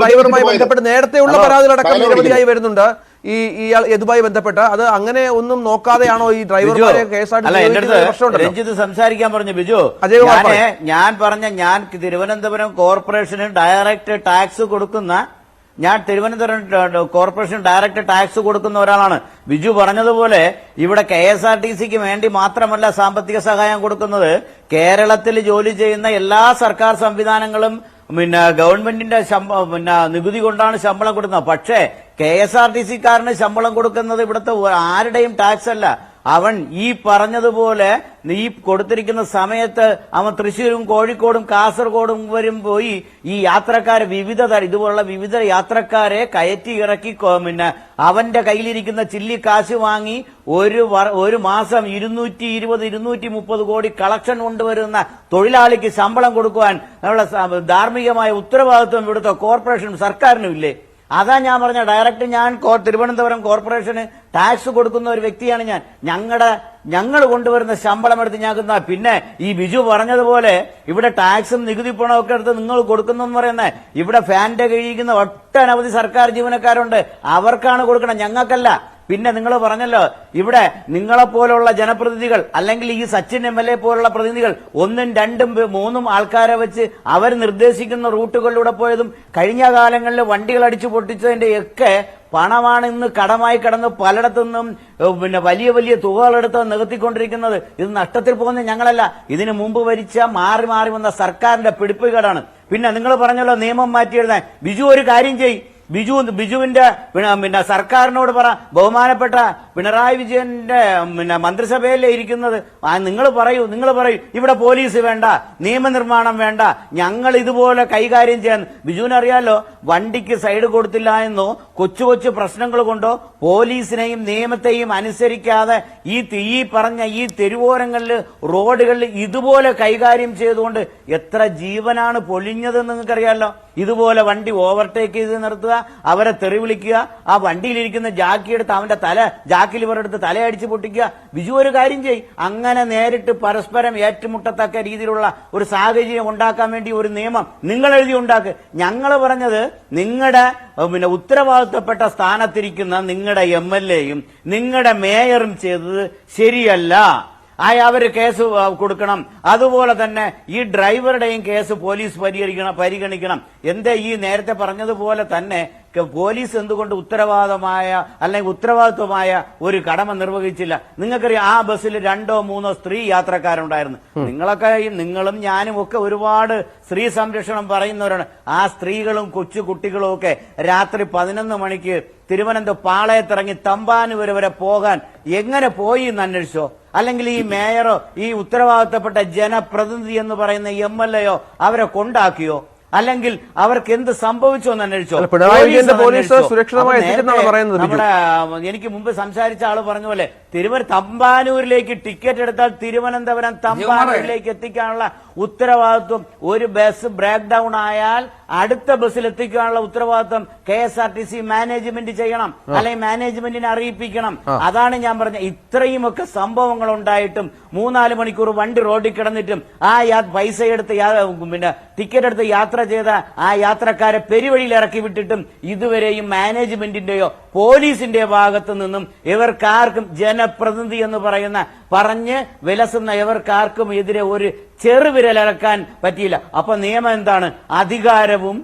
ഡ്രൈവറുമായി ബന്ധപ്പെട്ട് നേരത്തെ ഉള്ള പരാതികളടക്കം അടക്കം നിരവധിയായി വരുന്നുണ്ട്. ഈ ഇയാൾ ഇതുമായി ബന്ധപ്പെട്ട് അത് അങ്ങനെ ഒന്നും നോക്കാതെയാണോ ഈ ഡ്രൈവർമാരെ പ്രശ്നമുണ്ടല്ലോ. രഞ്ജിത്ത് സംസാരിക്കാൻ പറഞ്ഞു ബിജു. ഞാൻ പറഞ്ഞ ഞാൻ തിരുവനന്തപുരം കോർപ്പറേഷന് ഡയറക്റ്റ് ടാക്സ് കൊടുക്കുന്ന ഞാൻ തിരുവനന്തപുരം കോർപ്പറേഷൻ ഡയറക്റ്റ് ടാക്സ് കൊടുക്കുന്ന ഒരാളാണ്. ബിജു പറഞ്ഞതുപോലെ ഇവിടെ കെ എസ് ആർ ടി സിക്ക് വേണ്ടി മാത്രമല്ല സാമ്പത്തിക സഹായം കൊടുക്കുന്നത് കേരളത്തിൽ ജോലി ചെയ്യുന്ന എല്ലാ സർക്കാർ സംവിധാനങ്ങളും പിന്നെ ഗവൺമെന്റിന്റെ പിന്നെ നികുതി കൊണ്ടാണ് ശമ്പളം കൊടുക്കുന്നത്. പക്ഷേ കെ എസ് ആർ ടി സിക്കാരന് ശമ്പളം കൊടുക്കുന്നത് ഇവിടുത്തെ ആരുടെയും ടാക്സ് അല്ല അവൻ ഈ പറഞ്ഞതുപോലെ നീ കൊടുത്തിരിക്കുന്ന സമയത്ത് അവൻ തൃശ്ശൂരും കോഴിക്കോടും കാസർഗോഡും വരും പോയി ഈ യാത്രക്കാരെ വിവിധ ഇതുപോലുള്ള വിവിധ യാത്രക്കാരെ കയറ്റി ഇറക്കി പിന്നെ അവന്റെ കയ്യിലിരിക്കുന്ന ചില്ലി കാശ് വാങ്ങി ഒരു ഒരു മാസം ഇരുന്നൂറ്റി ഇരുപത് ഇരുന്നൂറ്റി മുപ്പത് കോടി കളക്ഷൻ കൊണ്ടുവരുന്ന തൊഴിലാളിക്ക് ശമ്പളം കൊടുക്കുവാൻ നമ്മുടെ ധാർമ്മികമായ ഉത്തരവാദിത്വം ഇവിടുത്തെ കോർപ്പറേഷനും സർക്കാരിനും ഇല്ലേ അതാ ഞാൻ പറഞ്ഞ ഡയറക്റ്റ് ഞാൻ തിരുവനന്തപുരം കോർപ്പറേഷന് ടാക്സ് കൊടുക്കുന്ന ഒരു വ്യക്തിയാണ് ഞാൻ. ഞങ്ങളുടെ ഞങ്ങൾ കൊണ്ടുവരുന്ന ശമ്പളം എടുത്ത് ഞങ്ങൾക്ക് പിന്നെ ഈ ബിജു പറഞ്ഞതുപോലെ ഇവിടെ ടാക്സും നികുതി പണവും ഒക്കെ എടുത്ത് നിങ്ങൾ കൊടുക്കുന്നു എന്ന് പറയുന്നത് ഇവിടെ ഫാൻറെ കഴിയിക്കുന്ന ഒട്ടനവധി സർക്കാർ ജീവനക്കാരുണ്ട്. അവർക്കാണ് കൊടുക്കണം. ഞങ്ങൾക്കല്ല. പിന്നെ നിങ്ങൾ പറഞ്ഞല്ലോ ഇവിടെ നിങ്ങളെ നിങ്ങളെപ്പോലുള്ള ജനപ്രതിനിധികൾ അല്ലെങ്കിൽ ഈ സച്ചിൻ എം എൽ എ പോലുള്ള പ്രതിനിധികൾ ഒന്നും രണ്ടും മൂന്നും ആൾക്കാരെ വെച്ച് അവർ നിർദ്ദേശിക്കുന്ന റൂട്ടുകളിലൂടെ പോയതും കഴിഞ്ഞ കാലങ്ങളിൽ വണ്ടികൾ അടിച്ചു പൊട്ടിച്ചതിന്റെ ഒക്കെ പണമാണ് ഇന്ന് കടമായി കടന്ന് പലയിടത്തുനിന്നും പിന്നെ വലിയ വലിയ തുകകളെടുത്ത് നികത്തിക്കൊണ്ടിരിക്കുന്നത്. ഇത് നഷ്ടത്തിൽ പോകുന്ന ഞങ്ങളല്ല. ഇതിനു മുമ്പ് ഭരിച്ച മാറി മാറി വന്ന സർക്കാരിന്റെ പിടിപ്പുകേടാണ്. പിന്നെ നിങ്ങൾ പറഞ്ഞല്ലോ നിയമം മാറ്റി എഴുതാൻ ബിജു ഒരു കാര്യം ചെയ് ബിജു ബിജുവിന്റെ പിന്നെ സർക്കാരിനോട് പറ ബഹുമാനപ്പെട്ട പിണറായി വിജയന്റെ പിന്നെ മന്ത്രിസഭയിലെ ഇരിക്കുന്നത്? നിങ്ങൾ പറയൂ നിങ്ങൾ പറയൂ. ഇവിടെ പോലീസ് വേണ്ട നിയമനിർമ്മാണം വേണ്ട. ഞങ്ങൾ ഇതുപോലെ കൈകാര്യം ചെയ്യാൻ ബിജുവിനറിയാലോ വണ്ടിക്ക് സൈഡ് കൊടുത്തില്ല എന്നോ കൊച്ചു കൊച്ചു പ്രശ്നങ്ങൾ കൊണ്ടോ പോലീസിനെയും നിയമത്തെയും അനുസരിക്കാതെ ഈ ഈ പറഞ്ഞ ഈ തെരുവോരങ്ങളിൽ റോഡുകളിൽ ഇതുപോലെ കൈകാര്യം ചെയ്തുകൊണ്ട് എത്ര ജീവനാണ് പൊലിഞ്ഞതെന്ന് നിങ്ങൾക്കറിയാലോ? ഇതുപോലെ വണ്ടി ഓവർടേക്ക് ചെയ്ത് നിർത്തുക അവരെ തെറി വിളിക്കുക ആ വണ്ടിയിലിരിക്കുന്ന ജാക്കി എടുത്ത് അവന്റെ തല ജാക്കിൽ ഇവരെടുത്ത് തലയടിച്ച് പൊട്ടിക്കുക. ബിജു ഒരു കാര്യം ചെയ് അങ്ങനെ നേരിട്ട് പരസ്പരം ഏറ്റുമുട്ടത്തക്ക രീതിയിലുള്ള ഒരു സാഹചര്യം ഉണ്ടാക്കാൻ വേണ്ടി ഒരു നിയമം നിങ്ങൾ എഴുതി ഉണ്ടാക്ക്. ഞങ്ങൾ പറഞ്ഞത് നിങ്ങളുടെ പിന്നെ ഉത്തരവാദിത്തപ്പെട്ട സ്ഥാനത്തിരിക്കുന്ന നിങ്ങളുടെ എം എൽ എയും നിങ്ങളുടെ മേയറും ചെയ്തത് ശരിയല്ല. അവർ കേസ് കൊടുക്കണം. അതുപോലെ തന്നെ ഈ ഡ്രൈവറുടെയും കേസ് പോലീസ് പരിഹരിക്കണം പരിഗണിക്കണം. എന്താ ഈ നേരത്തെ പറഞ്ഞതുപോലെ തന്നെ പോലീസ് എന്തുകൊണ്ട് ഉത്തരവാദമായ അല്ലെങ്കിൽ ഉത്തരവാദിത്വമായ ഒരു കടമ നിർവഹിച്ചില്ല? നിങ്ങൾക്കറിയാം ആ ബസ്സിൽ രണ്ടോ മൂന്നോ സ്ത്രീ യാത്രക്കാരുണ്ടായിരുന്നു. നിങ്ങളൊക്കെ നിങ്ങളും ഞാനും ഒക്കെ ഒരുപാട് സ്ത്രീ സംരക്ഷണം പറയുന്നവരാണ്. ആ സ്ത്രീകളും കൊച്ചു കുട്ടികളും ഒക്കെ രാത്രി പതിനൊന്ന് മണിക്ക് തിരുവനന്തപുരം പാളയത്തിറങ്ങി തമ്പാനൂർ വരെ പോകാൻ എങ്ങനെ പോയി എന്ന് അന്വേഷിച്ചോ? അല്ലെങ്കിൽ ഈ മേയറോ ഈ ഉത്തരവാദിത്തപ്പെട്ട ജനപ്രതിനിധി എന്ന് പറയുന്ന എം എൽ എയോ അവരെ കൊണ്ടാക്കിയോ? അല്ലെങ്കിൽ അവർക്ക് എന്ത് സംഭവിച്ചു എന്ന് അന്വേഷിച്ചോ? പിണറായി പോലീസ് വിജയന്റെ പോലീസ് സുരക്ഷിതമായി നമ്മുടെ എനിക്ക് മുമ്പ് സംസാരിച്ച ആൾ പറഞ്ഞ പോലെ തിരുവനന്തപുരം തമ്പാനൂരിലേക്ക് ടിക്കറ്റ് എടുത്താൽ തിരുവനന്തപുരം തമ്പാനൂരിലേക്ക് എത്തിക്കാനുള്ള ഉത്തരവാദിത്വം ഒരു ബസ് ബ്രേക്ക് ഡൗൺ ആയാൽ അടുത്ത ബസ്സിൽ എത്തിക്കാനുള്ള ഉത്തരവാദിത്വം K S R T C management ചെയ്യണം. അല്ലെങ്കിൽ മാനേജ്മെന്റിനെ അറിയിപ്പിക്കണം. അതാണ് ഞാൻ പറഞ്ഞ ഇത്രയുമൊക്കെ സംഭവങ്ങൾ ഉണ്ടായിട്ടും മൂന്നാൽ മണിക്കൂർ വണ്ടി റോഡിൽ കിടന്നിട്ടും ആ യാ- പൈസ എടുത്ത് യാ- പിന്നെ ടിക്കറ്റ് എടുത്ത് യാത്ര ചെയ്ത ആ യാത്രക്കാരെ പെരുവഴിയിൽ ഇറക്കി വിട്ടിട്ടും ഇതുവരെയും മാനേജ്മെന്റിന്റെയോ പോലീസിന്റെ ഭാഗത്തു നിന്നും ഇവർക്കാർക്കും ജനപ്രതിനിധി എന്ന് പറയുന്ന പറഞ്ഞ് വിലസുന്ന ഇവർക്കാർക്കും എതിരെ ഒരു ചെറുവിരലിറക്കാൻ പറ്റിയില്ല. അപ്പൊ നിയമം എന്താണ്? അധികാരവും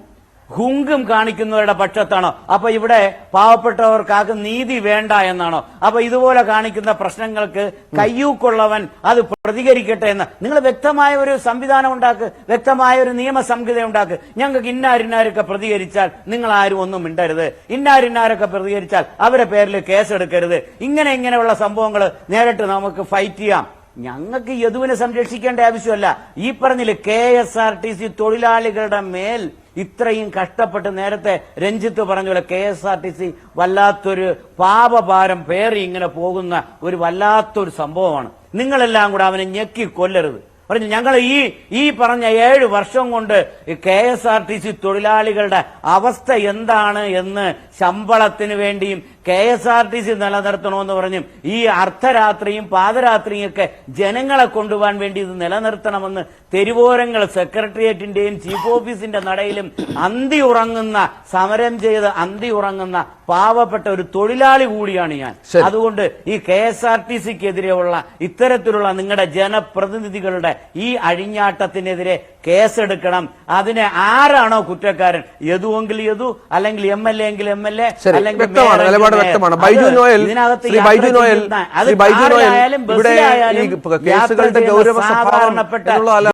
ഹുങ്കും കാണിക്കുന്നവരുടെ പക്ഷത്താണോ. അപ്പൊ ഇവിടെ പാവപ്പെട്ടവർക്കാകും നീതി വേണ്ട എന്നാണോ. അപ്പൊ ഇതുപോലെ കാണിക്കുന്ന പ്രശ്നങ്ങൾക്ക് കയ്യൂക്കുള്ളവൻ അത് പ്രതികരിക്കട്ടെ എന്ന്. നിങ്ങൾ വ്യക്തമായ ഒരു സംവിധാനം ഉണ്ടാക്ക്. വ്യക്തമായ ഒരു നിയമസംഹിത ഉണ്ടാക്ക്. ഞങ്ങൾക്ക് ഇന്നാരിന്നാരൊക്കെ പ്രതികരിച്ചാൽ നിങ്ങൾ ആരും ഒന്നും മിണ്ടരുത്. ഇന്നാരിന്നാരൊക്കെ പ്രതികരിച്ചാൽ അവരെ പേരിൽ കേസെടുക്കരുത്. ഇങ്ങനെ ഇങ്ങനെയുള്ള സംഭവങ്ങൾ നേരിട്ട് നമുക്ക് ഫൈറ്റ് ചെയ്യാം. ഞങ്ങൾക്ക് യദുവിനെ സംരക്ഷിക്കേണ്ട ആവശ്യമല്ല. ഈ പറഞ്ഞില്ലേ K S R T C തൊഴിലാളികളുടെ മേൽ ഇത്രയും കഷ്ടപ്പെട്ട് നേരത്തെ രഞ്ജിത്ത് പറഞ്ഞ പോലെ K S R T C വല്ലാത്തൊരു പാപഭാരം പേറി ഇങ്ങനെ പോകുന്ന ഒരു വല്ലാത്തൊരു സംഭവമാണ്. നിങ്ങളെല്ലാം കൂടെ അവനെ ഞെക്കി കൊല്ലരുത്. പറഞ്ഞു ഞങ്ങൾ ഈ ഈ പറഞ്ഞ ഏഴ് വർഷം കൊണ്ട് K S R T C തൊഴിലാളികളുടെ അവസ്ഥ എന്താണ് എന്ന് ശമ്പളത്തിന് വേണ്ടിയും K S R T C നിലനിർത്തണമെന്ന് പറഞ്ഞും ഈ അർദ്ധരാത്രിയും പാതരാത്രിയും ഒക്കെ ജനങ്ങളെ കൊണ്ടുപോകാൻ വേണ്ടി ഇത് നിലനിർത്തണമെന്ന് തെരുവോരങ്ങൾ സെക്രട്ടേറിയറ്റിന്റെയും ചീഫ് ഓഫീസിന്റെ നടയിലും അന്തി ഉറങ്ങുന്ന സമരം ചെയ്ത് അന്തി ഉറങ്ങുന്ന പാവപ്പെട്ട ഒരു തൊഴിലാളി കൂടിയാണ് ഞാൻ. അതുകൊണ്ട് ഈ കെ എസ് ആർ ടി സിക്കെതിരെയുള്ള ഇത്തരത്തിലുള്ള നിങ്ങളുടെ ജനപ്രതിനിധികളുടെ ഈ അഴിഞ്ഞാട്ടത്തിനെതിരെ കേസെടുക്കണം. അതിനെ ആരാണോ കുറ്റക്കാരൻ? യദുവെങ്കിൽ യദു അല്ലെങ്കിൽ എം എൽ എ എങ്കിൽ എം എൽ എ അല്ലെങ്കിൽ നിലപാട്. വ്യക്തമാണ് ബൈജു നോയൽ ശ്രീ ബൈജു നോയൽ ശ്രീ ബൈജു നോയൽ ഇവിടെ ഈ കേസുകളുടെ ഗൗരവ സ്വഭാവം എന്നുള്ളതല്ല